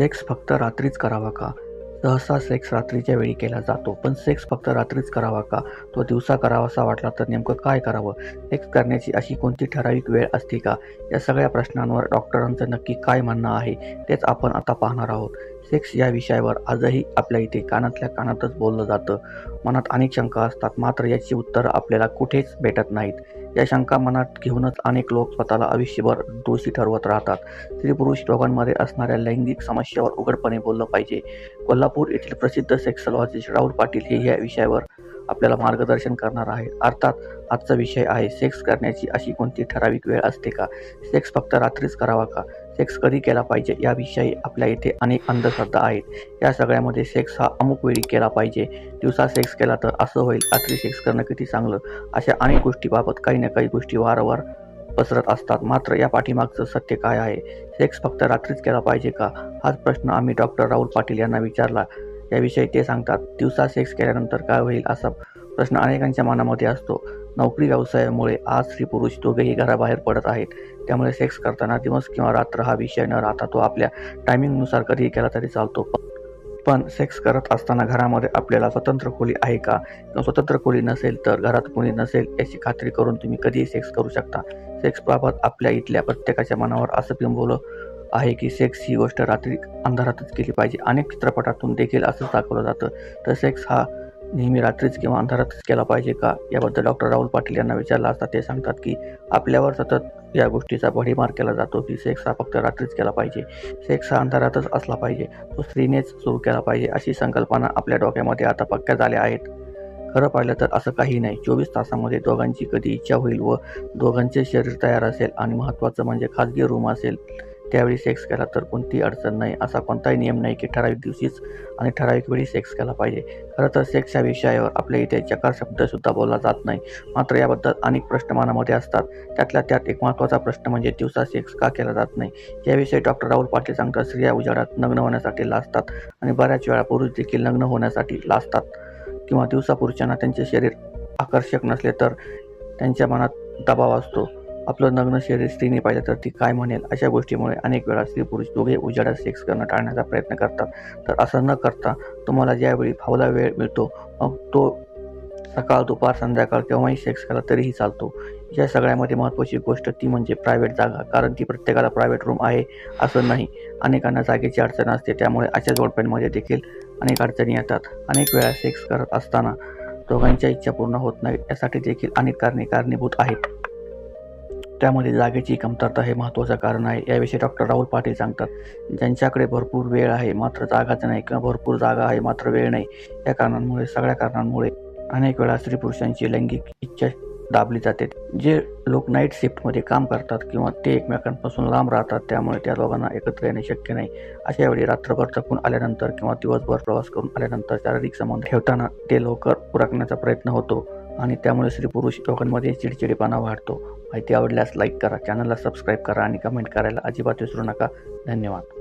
Sex फक्त रात्रीच करावा का? सहसा सेक्स रात्रीच्या वेळी केला जातो पण सेक्स फक्त रात्रीच करावा का? तो दिवसा करावासा वाटला तर नेमकं काय करावं? सेक्स करण्याची अशी कोणती ठराविक वेळ असते का? या सगळ्या प्रश्नांवर डॉक्टरांचं नक्की काय म्हणणं आहे तेच आपण आता पाहणार आहोत. सेक्स या विषयावर आजही आपल्या इथे कानातल्या कानातच बोललं जातं. मनात अनेक शंका असतात मात्र याची उत्तरं आपल्याला कुठेच भेटत नाहीत. या शंका मनात घेऊनच अनेक लोक स्वतःला आयुष्यभर दोषी ठरवत राहतात. स्त्री पुरुष दोघांमध्ये असणाऱ्या लैंगिक समस्येवर उघडपणे बोललं पाहिजे. कोल्हापूर येथील प्रसिद्ध सेक्सॉलॉजिस्ट राहुल पाटील हे या विषयावर आपल्याला मार्गदर्शन करणार आहे अर्थात आजचा विषय आहे सेक्स करण्याची अशी कोणती ठराविक वेळ असते का? सेक्स फक्त रात्रीच करावा का? सेक्स कधी केला पाहिजे याविषयी आपल्या इथे अनेक अंधश्रद्धा आहेत. या सगळ्यामध्ये सेक्स हा अमुक वेळी केला पाहिजे. दिवसा सेक्स केला तर असं होईल रात्री सेक्स करणं किती चांगलं? अशा अनेक गोष्टीबाबत काही ना काही गोष्टी वारंवार पसरत असतात. मात्र या पाठीमागचं सत्य काय आहे? सेक्स फक्त रात्रीच केला पाहिजे का? हाच प्रश्न आम्ही डॉक्टर राहुल पाटील यांना विचारला. याविषयी ते सांगतात दिवसा सेक्स केल्यानंतर काय होईल असा प्रश्न अनेकांच्या मनामध्ये असतो. नोकरी व्यवसायामुळे आज स्त्री पुरुष दोघेही घराबाहेर पडत आहेत. त्यामुळे सेक्स करताना दिवस किंवा रात्र हा विषय न राहता तो आपल्या टायमिंगनुसार कधीही केला तरी चालतो. पण सेक्स करत असताना घरामध्ये आपल्याला स्वतंत्र खोली आहे का? किंवा स्वतंत्र खोली नसेल तर घरात कोणी नसेल याची खात्री करून तुम्ही कधीही सेक्स करू शकता. सेक्सबाबत आपल्या इथल्या प्रत्येकाच्या मनावर असं बिंबवलं आहे की सेक्स ही गोष्ट रात्री अंधारातच केली पाहिजे. अनेक चित्रपटातून देखील असंच दाखवलं जातं. तर सेक्स हा नेहमी रात्रीच किंवा अंधारातच केला पाहिजे का? याबद्दल डॉक्टर राहुल पाटील यांना विचारलं असता ते सांगतात की आपल्यावर सतत या गोष्टीचा भडीमार केला जातो की सेक्स हा फक्त रात्रीच केला पाहिजे. सेक्स हा अंधारातच असला पाहिजे. तो स्त्रीनेच सुरू केला पाहिजे अशी संकल्पना आपल्या डोक्यामध्ये आता पक्क्या झाल्या आहेत. खरं पाहिलं तर असं काही नाही. चोवीस तासामध्ये दोघांची कधी इच्छा होईल व दोघांचे शरीर तयार असेल आणि महत्त्वाचं म्हणजे खाजगी रूम असेल. त्यावेळी सेक्स केला तर कोणतीही अडचण नाही. असा कोणताही नियम नाही की ठराविक दिवशीच आणि ठराविक वेळी सेक्स केला पाहिजे. खरं तर सेक्स या विषयावर आपल्या इथे चकार शब्दसुद्धा बोलला जात नाही. मात्र याबद्दल अनेक प्रश्न मनामध्ये असतात. त्यातल्या त्यात एक महत्त्वाचा प्रश्न म्हणजे दिवसा सेक्स का केला जात नाही? याविषयी डॉक्टर राहुल पाटील सांगतात स्त्रिया उजाडात नग्न होण्यासाठी लाजतात आणि बऱ्याच वेळा पुरुष देखील नग्न होण्यासाठी लाजतात. किंवा दिवसा पुरुषांना त्यांचे शरीर आकर्षक नसले तर त्यांच्या मनात दबाव असतो. आपलं नग्न शरीर स्त्रीने पाहिलं तर ती काय म्हणेल? अशा गोष्टीमुळे अनेक वेळा स्त्री पुरुष दोघे उजाडात सेक्स करणं टाळण्याचा प्रयत्न करतात. तर असं न करता तुम्हाला ज्यावेळी फावला वेळ मिळतो मग तो सकाळ दुपार संध्याकाळ केव्हाही सेक्स केला तरीही चालतो. या सगळ्यामध्ये महत्त्वाची गोष्ट ती म्हणजे प्रायव्हेट जागा. कारण ती प्रत्येकाला प्रायव्हेट रूम आहे असं नाही. अनेकांना जागेची अडचण असते त्यामुळे अशा जोडप्यांमध्ये देखील अनेक अडचणी येतात. अनेक वेळा सेक्स करत असताना दोघांच्या इच्छा पूर्ण होत नाहीत. यासाठी देखील अनेक कारणे कारणीभूत आहेत. त्यामध्ये जागेची कमतरता हे महत्त्वाचं कारण आहे. याविषयी डॉक्टर राहुल पाटील सांगतात ज्यांच्याकडे भरपूर वेळ आहे मात्र जागाच नाही. किंवा भरपूर जागा आहे मात्र वेळ नाही. या कारणांमुळे सगळ्या कारणांमुळे अनेक वेळा स्त्री पुरुषांची लैंगिक इच्छा दाबली जाते. जे लोक नाईट शिफ्टमध्ये काम करतात किंवा ते एकमेकांपासून लांब राहतात त्यामुळे त्या दोघांना एकत्र येणे शक्य नाही. अशा वेळी रात्रभर थकून आल्यानंतर किंवा दिवसभर प्रवास करून आल्यानंतर शारीरिक संबंध ठेवताना ते लवकर पुरकण्याचा प्रयत्न होतो आणि त्यामुळे स्त्री पुरुष लोकांमध्ये चिडचिडेपणा वाढतो. माहिती आवडल्यास लाईक करा चॅनलला सबस्क्राईब करा आणि कमेंट करायला अजिबात विसरू नका. धन्यवाद.